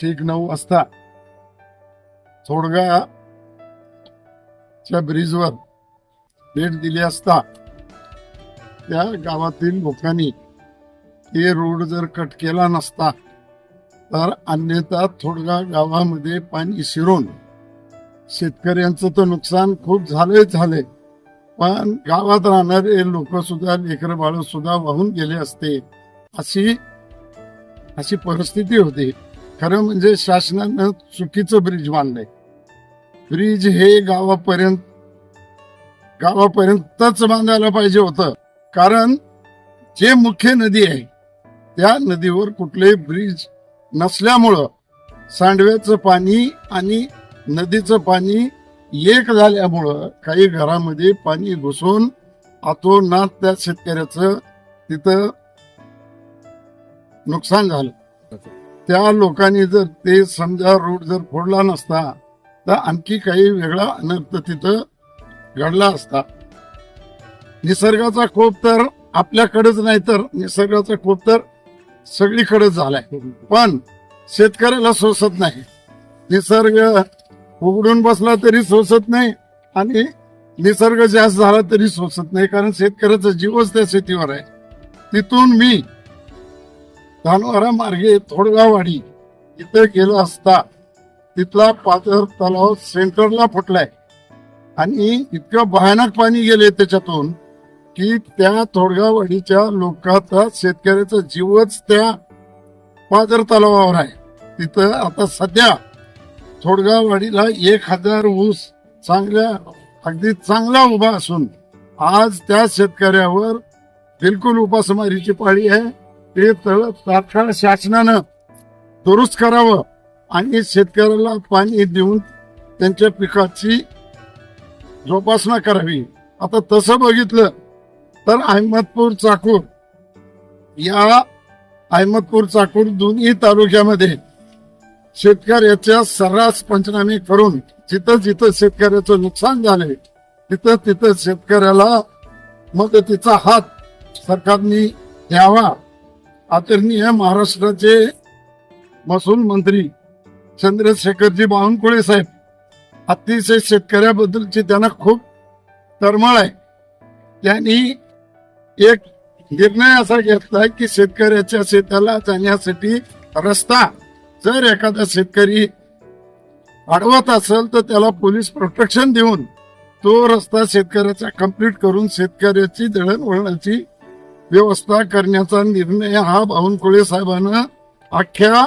ठीक नऊ वाजता. थोडगाच्या ब्रिजवर भेट दिली असता त्या गावातील लोकांनी ते रोड जर कट केला नसता तर अन्यथा थोडगा गावामध्ये पाणी शिरून शेतकऱ्यांचं तर नुकसान खूप झालंय झालंय. पण गावात राहणारे लोक सुद्धा लेकर बाळ सुद्धा वाहून गेले असते. अशी अशी परिस्थिती होती. खरं म्हणजे शासनानं चुकीचं ब्रिज बांधलंय. ब्रिज हे गावापर्यंत गावापर्यंतच बांधायला पाहिजे होतं. कारण जे मुख्य नदी आहे त्या नदीवर कुठले ब्रिज नसल्यामुळं सांडव्याचं पाणी आणि नदीचं पाणी एक झाल्यामुळं काही घरामध्ये पाणी घुसून आतोनात त्या शेतकऱ्याचं तिथं नुकसान झालं. त्या लोकांनी जर ते समजा रोड जर फोडला नसता तर आणखी काही वेगळा अनर्थ तिथं घडला असता. निसर्गाचा कोप तर आपल्याकडेच नाही तर निसर्गाचा कोप तर सगळीकडे झालाय. पण शेतकऱ्याला सोसत नाही. निसर्ग उघडून बसला तरी सोसत नाही आणि निसर्ग जास्त झाला तरी सोसत नाही. कारण शेतकऱ्याचा जीवच त्या शेतीवर आहे. तिथून मी धानवारा मार्गे थोडगावाडी इथे गेलो असता तिथला पाचर तलाव सेंटरला फुटलाय. आणि इतकं भयानक पाणी गेले त्याच्यातून की त्या थोडगावाडीच्या लोकांचा शेतकऱ्याचा जीवच त्या पाझर तलावावर आहे. तिथं आता सध्या थोडगावाडीला एक हजार ऊस चांगल्या अगदी चांगला उभा असून आज त्या शेतकऱ्यावर बिलकुल उपासमारीची पाळी आहे. ते तात्काळ शासनानं दुरुस्त करावं आणि शेतकऱ्याला पाणी देऊन त्यांच्या पिकाची जोपासना करावी. आता तसं बघितलं तर अहमदपूर चाकूर या अहमदपूर चाकूर दोन्ही तालुक्यामध्ये शेतकऱ्याच्या सर्रास पंचनामे करून जिथं जिथं शेतकऱ्याचं नुकसान झालंय तिथं तिथं शेतकऱ्याला मदतीचा हात सरकारने द्यावा. आदरणीय महाराष्ट्राचे महसूल मंत्री चंद्रशेखरजी बावनकुळे साहेब. अतिशय शेतकऱ्याबद्दलची त्यांना खूप तळमळ आहे. त्यांनी एक निर्णय असा घेतला की शेतकऱ्याच्या शेताला जाण्यासाठी रस्ता जर एखादा शेतकरी अडवत असेल तर त्याला पोलीस प्रोटेक्शन देऊन तो रस्ता शेतकऱ्याचा कंप्लीट करून शेतकऱ्याची दळणवळणाची व्यवस्था करण्याचा निर्णय हा बावनकुळे साहेबांना अख्ख्या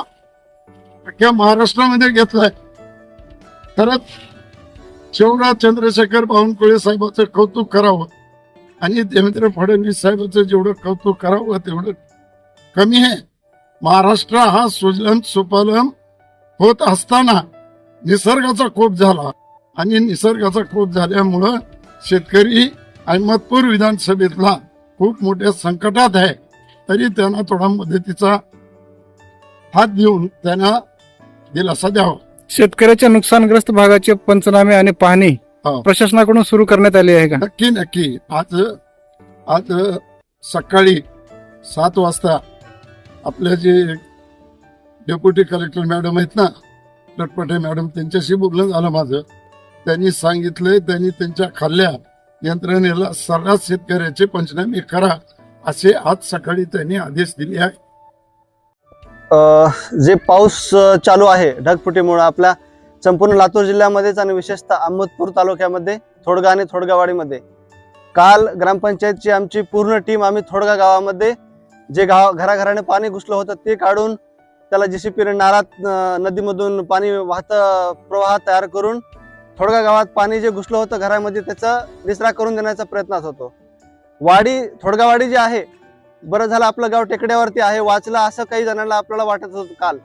अख्ख्या महाराष्ट्रामध्ये घेतलाय. खरंच शेवडा चंद्रशेखर बावनकुळे साहेबाचं कौतुक करावं आणि देवेंद्र फडणवीस साहेबाचं जेवढं कौतुक करावं तेवढं कमी आहे. महाराष्ट्र हा सुजलम सुफलम होत असताना निसर्गाचा खोप झाला आणि निसर्गाचा कोप झाल्यामुळं शेतकरी अहमदपूर विधानसभेतला खूप मोठ्या संकटात आहे तरी त्यांना थोडा मदतीचा हात देऊन त्यांना दिलासा द्यावा. शेतकऱ्याच्या नुकसानग्रस्त भागाचे पंचनामे आणि पाहणी हो. प्रशासनाकडून सुरू करण्यात आली आहे का? नक्की नक्की. आज आज सकाळी सात वाजता आपले जे डेप्युटी कलेक्टर मॅडम आहेत ना लटपटे मॅडम त्यांच्याशी बोलणं झालं माझं. त्यांनी सांगितलंय त्यांनी त्यांच्या खाल्ल्या यंत्रणेला सर्रास शेतकऱ्याचे पंचनामे करा असे आज सकाळी त्यांनी आदेश दिले आहे जे पाऊस चालू आहे ढगफुटीमुळे आपल्या संपूर्ण लातूर जिल्ह्यामध्येच आणि विशेषतः अहमदपूर तालुक्यामध्ये थोडगा आणि थोडगावाडीमध्ये. काल ग्रामपंचायतची आमची पूर्ण टीम आम्ही थोडगा गावामध्ये जे गाव घराघराने पाणी घुसलं होतं ते काढून त्याला जेसीपीने नारात नदीमधून पाणी वाहत प्रवाह तयार करून थोडगा गावात पाणी जे घुसलं होतं घरामध्ये त्याचा निचरा करून देण्याचा प्रयत्नात होतो. वाडी थोडगावाडी जी आहे बरं झालं आपलं गाव टेकड्यावरती आहे वाचलं असं काही जणांना आपल्याला वाटत होतं काल.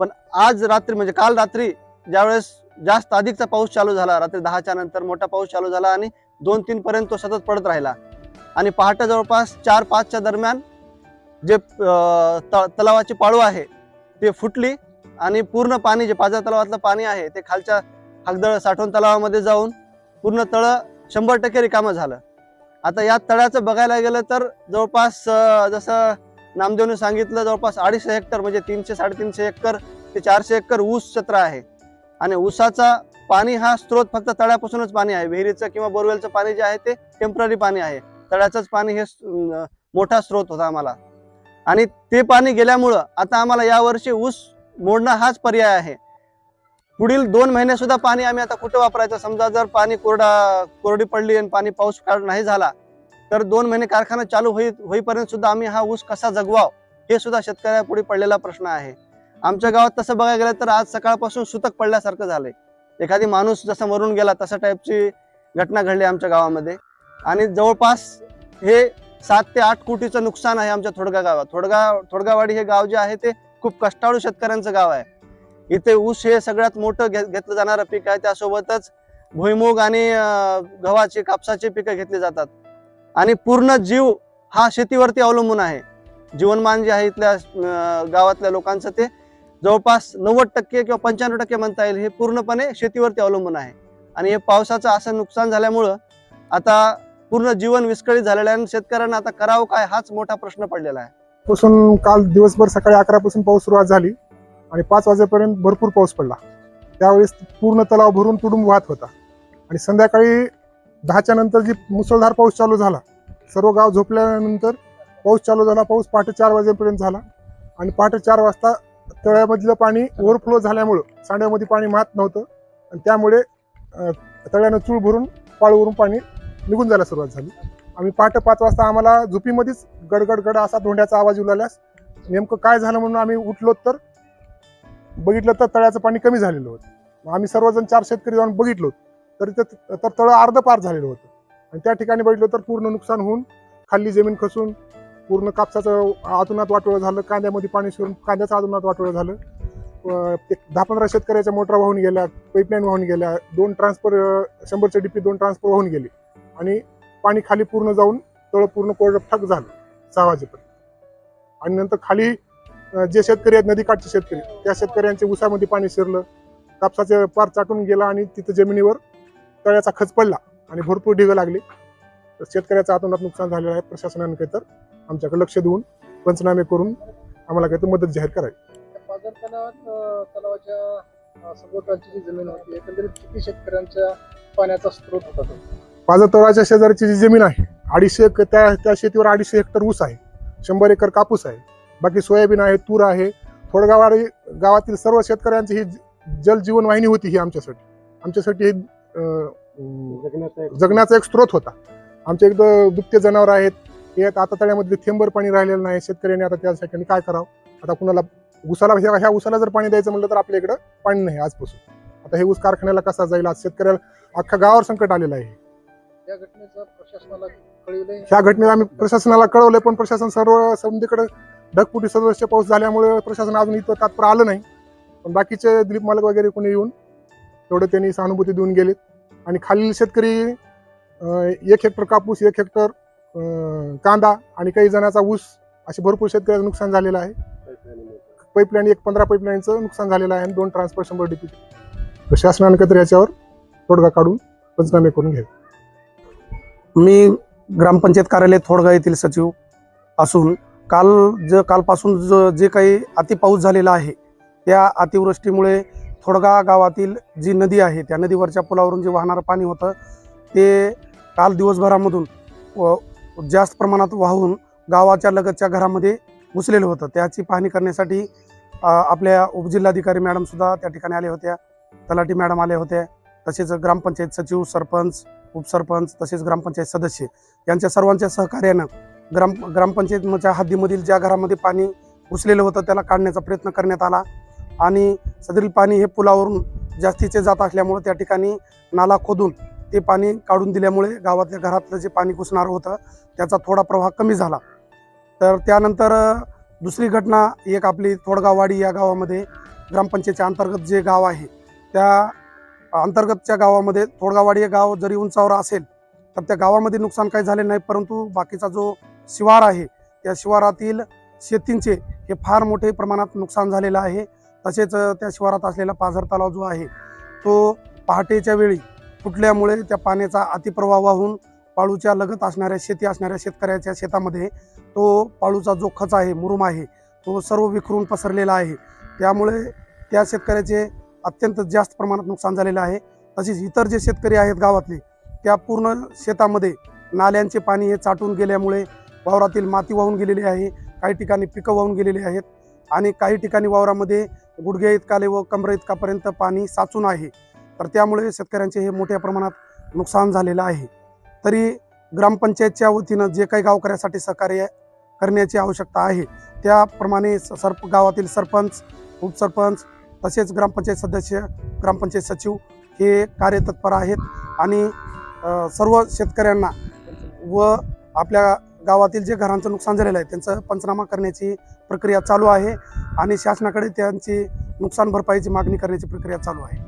पण आज रात्री म्हणजे काल रात्री ज्यावेळेस जास्त अधिकचा पाऊस चालू झाला रात्री दहाच्या नंतर मोठा पाऊस चालू झाला आणि दोन तीन पर्यंत तो सतत पडत राहिला. आणि पहाटे जवळपास चार पाचच्या दरम्यान जे तलावाची पाळू आहे ते फुटली आणि पूर्ण पाणी जे पाझर तलावातलं पाणी आहे ते खालच्या हगदळ साठवण तलावामध्ये जाऊन पूर्ण तळ शंभर टक्के रिकामं झालं. आता या तळ्याचं बघायला गेलं तर जवळपास जसं नामदेवने सांगितलं जवळपास अडीचशे हेक्टर म्हणजे तीनशे साडेतीनशे एकर ते चारशे एकर ऊस क्षेत्र आहे. आणि ऊसाचा पाणी हा स्रोत फक्त तळ्यापासूनच पाणी आहे. विहिरीचं किंवा बोरवेलचं पाणी जे आहे ते टेंपररी पाणी आहे. तळ्याचंच पाणी हे मोठा स्रोत होता आम्हाला. आणि ते पाणी गेल्यामुळं आता आम्हाला यावर्षी ऊस मोडणं हाच पर्याय आहे. पुढील दोन महिने सुद्धा पाणी आम्ही आता कुठं वापरायचं? समजा जर पाणी कोरडा कोरडी पडली आणि पाणी पाऊस काळ नाही झाला तर दोन महिने कारखाना चालू होई होईपर्यंत सुद्धा आम्ही हा ऊस कसा जगवाव? हे सुद्धा शेतकऱ्यापुढे पडलेला प्रश्न आहे. आमच्या गावात तसं बघायला गेलं तर आज सकाळपासून सुतक पडल्यासारखं झालंय. एखादी माणूस जसा मरून गेला तसा टाईपची घटना घडली आमच्या गावामध्ये. आणि जवळपास हे सात ते आठ कोटीचं नुकसान आहे आमच्या थोडगा गावात. थोडगा थोडगावाडी हे गाव जे आहे ते खूप कष्टाळू शेतकऱ्यांचं गाव आहे. इथे ऊस हे सगळ्यात मोठं घे घेतलं जाणारं पीक आहे. त्यासोबतच भुईमुग आणि गव्हाचे गव्हाची कापसाची पिकं घेतली जातात. आणि पूर्ण जीव हा शेतीवरती अवलंबून आहे. जीवनमान जे आहे इथल्या गावातल्या लोकांचं ते जवळपास नव्वद टक्के किंवा पंच्याण्णव टक्के म्हणता येईल हे पूर्णपणे शेतीवरती अवलंबून आहे. आणि हे पावसाचं असं नुकसान झाल्यामुळं आता पूर्ण जीवन विस्कळीत झालेलं आहे आणि शेतकऱ्यांना आता करावं काय हाच मोठा प्रश्न पडलेला आहे. पासून काल दिवसभर सकाळी अकरापासून पाऊस सुरुवात झाली. आणि पाच वाजेपर्यंत भरपूर पाऊस पडला. त्यावेळेस पूर्ण तलाव भरून तुडूंब वाहत होता. आणि संध्याकाळी दहाच्या नंतर जी मुसळधार पाऊस चालू झाला सर्व गाव झोपल्यानंतर पाऊस चालू झाला. पाऊस पहाटे चार वाजेपर्यंत झाला. आणि पहाटे चार वाजता तळ्यामधलं पाणी ओव्हरफ्लो झाल्यामुळं सांड्यामध्ये पाणी मात नव्हतं. आणि त्यामुळे तळ्यानं चूळ भरून पाळवरून पाणी निघून जायला सुरुवात झाली. आम्ही पहाटे पाच वाजता आम्हाला झोपीमध्येच गडगड गड असा धोंड्याचा आवाज येऊ लागल्यास नेमकं काय झालं म्हणून आम्ही उठलो तर बघितलं तर तळ्याचं पाणी कमी झालेलं होतं. मग आम्ही सर्वजण चार शेतकरी जाऊन बघितलो तर ते तर तळं अर्ध पार झालेलं होतं. आणि त्या ठिकाणी बघितलं तर पूर्ण नुकसान होऊन खाली जमीन खसून पूर्ण कापसाचं आतुनात वाटोळं झालं कांद्यामध्ये पाणी शिरून कांद्याचं आतुनात वाटोळं झालं. एक दहा पंधरा शेतकऱ्याच्या मोटर वाहून गेल्या पाईपलाईन वाहून गेल्या दोन ट्रान्सफर शंभरच्या डीपी दोन ट्रान्सफर वाहून गेले. आणि पाणी खाली पूर्ण जाऊन तळ पूर्ण कोरडं ठक झालं सहा वाजेपर्यंत. आणि नंतर खाली जे शेतकरी आहेत नदीकाठचे शेतकरी त्या शेतकऱ्यांच्या उसामध्ये पाणी शिरलं कापसाचे पार चाटून गेला आणि तिथं जमिनीवर तळ्याचा खच पडला आणि भरपूर ढिगं लागली. तर शेतकऱ्याचं आतोनात नुकसान झालेलं आहे प्रशासनाने काही तर. आमच्याकडे लक्ष देऊन पंचनामे करून आम्हाला काही तर मदत जाहीर करावी. तलावाच्या सभोवतालची जी जमीन होती एकंदरीत किती शेतकऱ्यांच्या पाण्याचा स्रोत होता पाझर तळाच्या शेजारची जी जमीन आहे अडीचशे त्या त्या शेतीवर अडीचशे हेक्टर ऊस आहे शंभर एकर कापूस आहे. बाकी सोयाबीन आहे तूर आहे. थोडगावाडी गावातील सर्व शेतकऱ्यांची ही ज- जलजीवन वाहिनी होती ही आमच्यासाठी. आमच्यासाठी ही जगण्याचा एक स्रोत होता. आमच्या एकदा दुभते जनावर आहेत. हे आता तळ्यामध्ये थेंबर पाणी राहिलेलं नाही. शेतकऱ्यांनी आता त्यासाठी काय करावं? आता कुणाला ऊसाला ह्या ह्या ऊसाला जर पाणी द्यायचं म्हणलं तर आपल्या इकडं पाणी नाही आजपासून. आता हे ऊस कारखान्याला कसा जाईल? आज शेतकऱ्याला अख्खा गावावर संकट आलेलं आहे या घटनेचं प्रशासनाला कळविलंय? ह्या घटनेत आम्ही प्रशासनाला कळवलंय पण प्रशासन सर्व समधीकडे ढगपुटी सदस्य पाऊस झाल्यामुळे प्रशासन अजून इथं तात्पर आलं नाही. पण बाकीचे दिलीप मालक वगैरे कोणी येऊन तेवढं त्यांनी सहानुभूती देऊन गेलेत. आणि खालील शेतकरी एक हेक्टर कापूस एक हेक्टर कांदा आणि काही जणांचा ऊस असे भरपूर शेतकऱ्याचं नुकसान झालेलं आहे. पाईपलाईन एक पंधरा पाईपलाईनचं नुकसान झालेलं आहे आणि दोन ट्रान्सफर शंभर डीपी प्रशासनाने कधी याच्यावर तोडगा काढून पंचनामे करून घ्यावे मी ग्रामपंचायत कार्यालय थोडगा येथील सचिव असून काल ज कालपासून ज जे काही अतिपाऊस झालेला आहे त्या अतिवृष्टीमुळे थोडगा गावातील जी नदी आहे त्या नदीवरच्या पुलावरून जे वाहणारं पाणी होतं ते काल दिवसभरामधून व जास्त प्रमाणात वाहून गावाच्या लगतच्या घरामध्ये घुसलेलं होतं. त्याची पाहणी करण्यासाठी आपल्या उपजिल्हाधिकारी मॅडमसुद्धा त्या ठिकाणी आल्या होत्या तलाठी मॅडम आल्या होत्या तसेच ग्रामपंचायत सचिव सरपंच उपसरपंच तसेच ग्रामपंचायत सदस्य यांच्या सर्वांच्या सहकार्यानं ग्राम ग्रामपंचायतच्या हद्दीमधील ज्या घरामध्ये पाणी घुसलेलं होतं त्याला काढण्याचा प्रयत्न करण्यात आला. आणि सदरील पाणी हे पुलावरून जास्तीचे जात असल्यामुळे त्या ठिकाणी नाला खोदून ते पाणी काढून दिल्यामुळे गावातल्या घरातलं जे पाणी घुसणारं होतं त्याचा थोडा प्रवाह कमी झाला. तर त्यानंतर दुसरी घटना एक आपली थोडगाववाडी या गावामध्ये ग्रामपंचायतच्या अंतर्गत जे गाव आहे त्या अंतर्गतच्या गावामध्ये थोडगावाडी हे गाव जरी उंचावर असेल तर त्या गावामध्ये नुकसान काही झाले नाही परंतु बाकीचा जो शिवार आहे त्या शिवारातील शेतींचे हे फार मोठे प्रमाणात नुकसान झालेलं आहे. तसेच त्या शिवारात असलेला पाझर तलाव जो आहे तो पहाटेच्या वेळी फुटल्यामुळे त्या पाण्याचा अतिप्रवाह वाहून पाळूच्या लगत असणाऱ्या शेती असणाऱ्या शेतकऱ्याच्या शेतामध्ये तो पाळूचा जो खच आहे मुरुम आहे तो सर्व विखरून पसरलेला आहे. त्यामुळे त्या शेतकऱ्याचे अत्यंत जास्त प्रमाणात नुकसान झालेलं आहे. तसेच इतर जे शेतकरी आहेत गावातले त्या पूर्ण शेतामध्ये नाल्यांचे पाणी हे चाटून गेल्यामुळे वावरातील माती वाहून गेलेली आहे. काही ठिकाणी पिकं वाहून गेलेली आहेत आणि काही ठिकाणी वावरामध्ये गुडघे इतकाले व कमरे इतकापर्यंत पाणी साचून आहे. तर त्यामुळे शेतकऱ्यांचे हे मोठ्या प्रमाणात नुकसान झालेलं आहे. तरी ग्रामपंचायतच्या वतीनं जे काही गावकऱ्यासाठी सहकार्य करण्याची आवश्यकता आहे त्याप्रमाणे स- सरप गावातील सरपंच उपसरपंच तसेच ग्रामपंचायत सदस्य ग्रामपंचायत सचिव हे कार्यतत्पर आहेत आणि सर्व शेतकऱ्यांना व आपल्या गावातील जे घरांचं नुकसान झालेलं आहे त्यांचं पंचनामा करण्याची प्रक्रिया चालू आहे आणि शासनाकडे त्यांची नुकसान भरपाईची मागणी करण्याची प्रक्रिया चालू आहे.